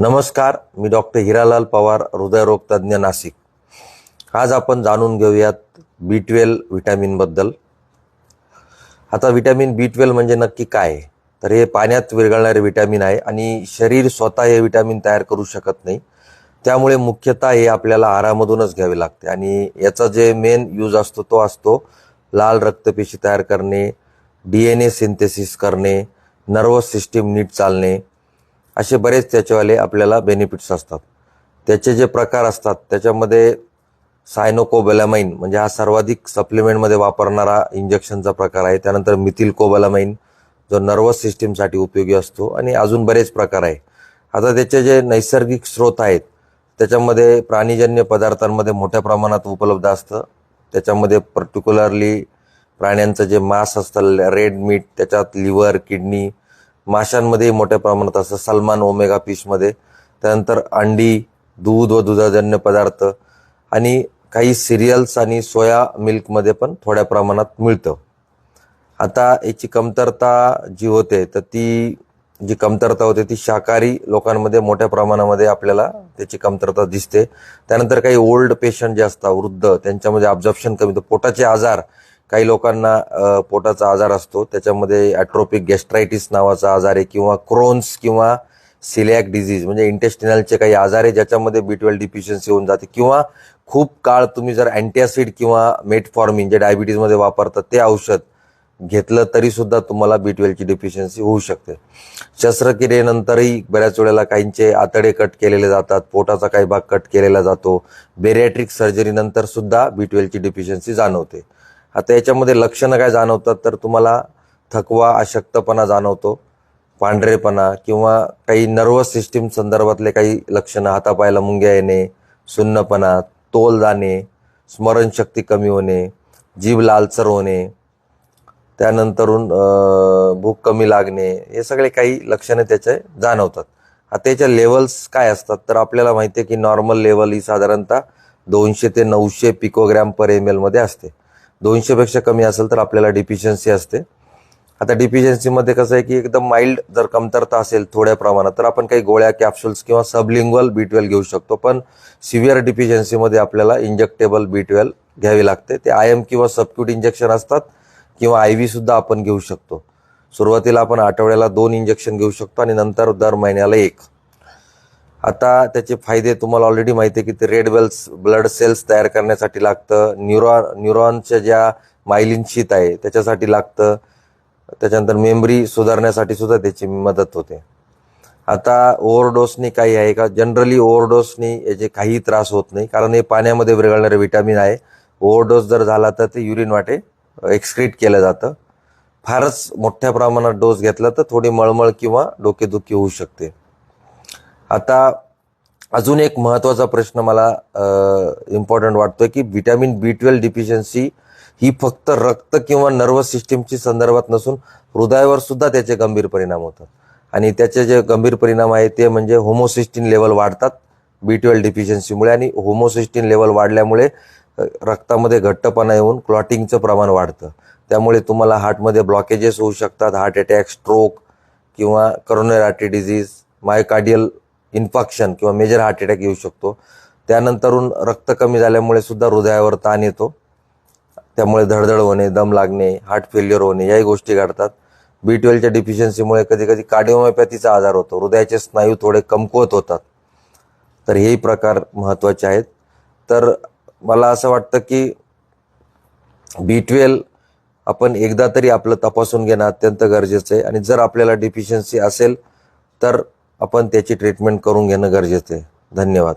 नमस्कार मी डॉक्टर हिरालाल पवार हृदयरोग तज्ज्ञ नाशिक. आज आपण जाणून घेऊयात बी ट्वेल्व व्हिटॅमिनबद्दल आता व्हिटॅमिन बी ट्वेल्व म्हणजे नक्की काय? आहे? तर हे पाण्यात विरघळणारे व्हिटॅमिन आहे आणि शरीर स्वतः हे व्हिटॅमिन तयार करू शकत नाही. त्यामुळे मुख्यतः हे आपल्याला आहारामधूनच घ्यावे लागते आणि याचा जे मेन यूज असतो तो असतो लाल रक्तपेशी तयार करणे डी एन ए सिंथेसिस करणे नर्वस सिस्टीम नीट चालणे असे बरेच त्याच्यावाले आपल्याला बेनिफिट्स असतात. त्याचे जे प्रकार असतात त्याच्यामध्ये सायनोकोबेलामाइन म्हणजे हा सर्वाधिक सप्लिमेंटमध्ये वापरणारा इंजेक्शनचा प्रकार आहे. त्यानंतर मिथिल कोबेलामाइन जो नर्वस सिस्टीमसाठी उपयोगी असतो आणि अजून बरेच प्रकार आहे. आता त्याचे जे नैसर्गिक स्रोत आहेत त्याच्यामध्ये प्राणीजन्य पदार्थांमध्ये मोठ्या प्रमाणात उपलब्ध असतं. त्याच्यामध्ये पर्टिक्युलरली प्राण्यांचं जे मांस असतं रेड मीट त्याच्यात लिव्हर किडनी माशांमध्ये मोठ्या प्रमाणात असतं सलमान ओमेगा फिशमध्ये त्यानंतर अंडी दूध व दुधाजन्य पदार्थ आणि काही सिरियल्स आणि सोया मिल्कमध्ये पण थोड्या प्रमाणात मिळतं. आता याची कमतरता जी होते तर ती जी कमतरता होते ती शाकाहारी लोकांमध्ये मोठ्या प्रमाणामध्ये आपल्याला त्याची कमतरता दिसते. त्यानंतर काही ओल्ड पेशंट जे असतात वृद्ध त्यांच्यामध्ये ऑब्झर्प्शन कमी होतं. पोटाचे आजार काही लोकांना पोटाचा आजार असतो. त्याच्यामध्ये ॲट्रोपिक गॅस्ट्रायटिस नावाचा आजार आहे किंवा क्रोन्स किंवा सिलॅक डिझीज म्हणजे इंटेस्टिनलचे काही आजार आहे ज्याच्यामध्ये बी ट्वेल्व डिफिशियन्सी होऊन जाते. किंवा खूप काळ तुम्ही जर अँटीॲसिड किंवा मेटफॉर्मिन जे डायबिटीजमध्ये वापरतात ते औषध घेतलं तरी सुद्धा तुम्हाला बी ट्वेल्वची डिफिशियन्सी होऊ शकते. शस्त्रक्रियेनंतरही बऱ्याच वेळेला काहींचे आतडे कट केलेले जातात पोटाचा काही भाग कट केलेला जातो. बेरियाट्रिक सर्जरीनंतर सुद्धा बी ट्वेल्वची डिफिशियन्सी जाणवते. आता याच्यामध्ये लक्षणं काय जाणवतात तर तुम्हाला थकवा अशक्तपणा जाणवतो पांढरेपणा किंवा काही नर्वस सिस्टीम संदर्भातले काही लक्षणं हातापायला मुंग्या येणे सुन्नपणा तोल जाणे स्मरणशक्ती कमी होणे जीभ लालसर होणे त्यानंतरून भूक कमी लागणे हे सगळे काही लक्षणे त्याचे जाणवतात. आता याच्या लेवल्स काय असतात? तर आपल्याला माहिती आहे की नॉर्मल लेवल ही साधारणतः दोनशे ते नऊशे पिकोग्रॅम पर एम एलमध्ये असते. दोनशेपेक्षा कमी असेल तर आपल्याला डिफिशियन्सी असते. आता डिफिशियन्सीमध्ये कसं आहे की एकदम माइल्ड जर कमतरता असेल थोड्या प्रमाणात तर आपण काही गोळ्या कॅप्सुल्स किंवा सबलिंग्वल बी ट्वेल्व घेऊ शकतो. पण सिव्हिअर डिफिशियन्सीमध्ये आपल्याला इंजेक्टेबल बी ट्वेल्व घ्यावी लागते. ते आय एम किंवा सबक्यूट इंजेक्शन असतात किंवा आय व्ही सुद्धा आपण घेऊ शकतो. सुरुवातीला आपण आठवड्याला दोन इंजेक्शन घेऊ शकतो आणि नंतर दर महिन्याला एक. आता त्याचे फायदे तुम्हाला ऑलरेडी माहिती आहे की ते रेड वेल्स ब्लड सेल्स तयार करण्यासाठी लागतं. न्यूरॉन न्यूरॉनच्या ज्या मायलिन शीत आहे त्याच्यासाठी लागतं. त्याच्यानंतर मेमरी सुधारण्यासाठी सुद्धा त्याची मदत होते. आता ओव्हरडोसनी काही आहे का? जनरली ओव्हरडोसनी याचे काही त्रास होत नाही कारण हे पाण्यामध्ये विरघळणारे विटॅमिन आहे. ओव्हरडोस जर झाला तर ते युरिन वाटे एक्सक्रीट केलं जातं. फारच मोठ्या प्रमाणात डोस घेतला तर थोडी मळमळ किंवा डोकेदुखी होऊ शकते. आता अजून एक महत्त्वाचा प्रश्न मला इम्पॉर्टंट वाटतोय की व्हिटॅमिन बी ट्वेल्व डिफिशियन्सी ही फक्त रक्त किंवा नर्वस सिस्टीमची संदर्भात नसून हृदयावर सुद्धा त्याचे गंभीर परिणाम होतात. आणि त्याचे जे गंभीर परिणाम आहे ते म्हणजे होमोसिस्टीन लेवल वाढतात बी ट्वेल्व डिफिशियन्सीमुळे आणि होमोसिस्टिन लेवल वाढल्यामुळे रक्तामध्ये घट्टपणा येऊन क्लॉटिंगचं प्रमाण वाढतं. त्यामुळे तुम्हाला हार्टमध्ये ब्लॉकेजेस होऊ शकतात हार्ट अटॅक स्ट्रोक किंवा coronary artery disease myocardial infection किंवा मेजर हार्ट अटॅक येऊ शकतो. त्यानंतरून रक्त कमी झाल्यामुळे सुद्धा हृदयावर ताण येतो. त्यामुळे धडधड होणे दम लागणे हार्ट फेल्युअर होणे याही गोष्टी घडतात. बी ट्वेल्वच्या डिफिशियन्सीमुळे कधी कधी कार्डिओमोपॅथीचा आजार होतो. हृदयाचे स्नायू थोडे कमकुवत होतात. तर हेही प्रकार महत्त्वाचे आहेत. तर मला असं वाटतं की बी ट्वेल्व आपण एकदा तरी आपलं तपासून घेणं अत्यंत गरजेचं आहे. आणि जर आपल्याला डिफिशियन्सी असेल तर आपण त्याची ट्रीटमेंट करून घेणं गरजेचं आहे. धन्यवाद.